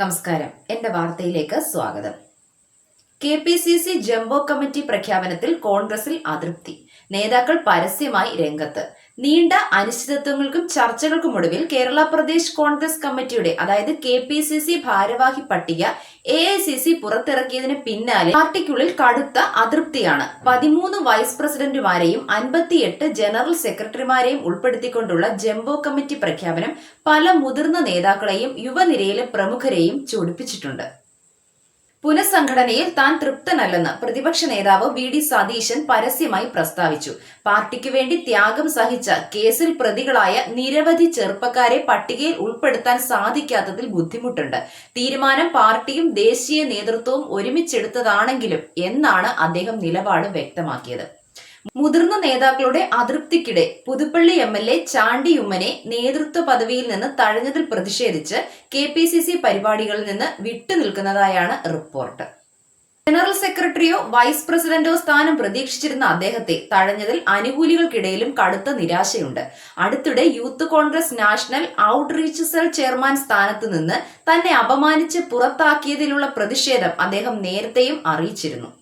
നമസ്കാരം. എന്റെ വാർത്തയിലേക്ക് സ്വാഗതം. K P C C jumbo committee പ്രഖ്യാപനത്തിൽ കോൺഗ്രസിൽ അതൃപ്തി. നേതാക്കൾ പരസ്യമായി രംഗത്ത്. നീണ്ട അനിശ്ചിതത്വങ്ങൾക്കും ചർച്ചകൾക്കുമൊടുവിൽ കേരള പ്രദേശ് കോൺഗ്രസ് കമ്മിറ്റിയുടെ അതായത് കെ പി സി സി ഭാരവാഹി പട്ടിക എ ഐ സി സി പുറത്തിറക്കിയതിന് പിന്നാലെ പാർട്ടിക്കുള്ളിൽ കടുത്ത അതൃപ്തിയാണ്. പതിമൂന്ന് വൈസ് പ്രസിഡന്റുമാരെയും അൻപത്തിയെട്ട് ജനറൽ സെക്രട്ടറിമാരെയും ഉൾപ്പെടുത്തിക്കൊണ്ടുള്ള ജംബോ കമ്മിറ്റി പ്രഖ്യാപനം പല മുതിർന്ന നേതാക്കളെയും യുവനിരയിലെ പ്രമുഖരെയും ചൊടിപ്പിച്ചിട്ടുണ്ട്. പുനഃസംഘടനയിൽ താൻ തൃപ്തനല്ലെന്ന് പ്രതിപക്ഷ നേതാവ് വി ഡി സതീശൻ പരസ്യമായി പ്രസ്താവിച്ചു. പാർട്ടിക്ക് വേണ്ടി ത്യാഗം സഹിച്ച കേസിൽ പ്രതികളായ നിരവധി ചെറുപ്പക്കാരെ പട്ടികയിൽ ഉൾപ്പെടുത്താൻ സാധിക്കാത്തതിൽ ബുദ്ധിമുട്ടുണ്ട്. തീരുമാനം പാർട്ടിയും ദേശീയ നേതൃത്വവും ഒരുമിച്ചെടുത്തതാണെങ്കിലും എന്നാണ് അദ്ദേഹം നിലപാട് വ്യക്തമാക്കിയത്. മുതിർന്ന നേതാക്കളുടെ അതൃപ്തിക്കിടെ Puthuppally M L A Chandy ഉമ്മനെ നേതൃത്വ പദവിയിൽ നിന്ന് തഴഞ്ഞതിൽ പ്രതിഷേധിച്ച് കെ പി സി സി പരിപാടികളിൽ നിന്ന് വിട്ടുനിൽക്കുന്നതായാണ് റിപ്പോർട്ട്. ജനറൽ സെക്രട്ടറിയോ വൈസ് പ്രസിഡന്റോ സ്ഥാനം പ്രതീക്ഷിച്ചിരുന്ന അദ്ദേഹത്തെ തഴഞ്ഞതിൽ അനുകൂലികൾക്കിടയിലും കടുത്ത നിരാശയുണ്ട്. അടുത്തിടെ youth Congress national outreach cell chairman സ്ഥാനത്ത് നിന്ന് തന്നെ അപമാനിച്ച് പുറത്താക്കിയതിലുള്ള പ്രതിഷേധം അദ്ദേഹം നേരത്തെയും അറിയിച്ചിരുന്നു.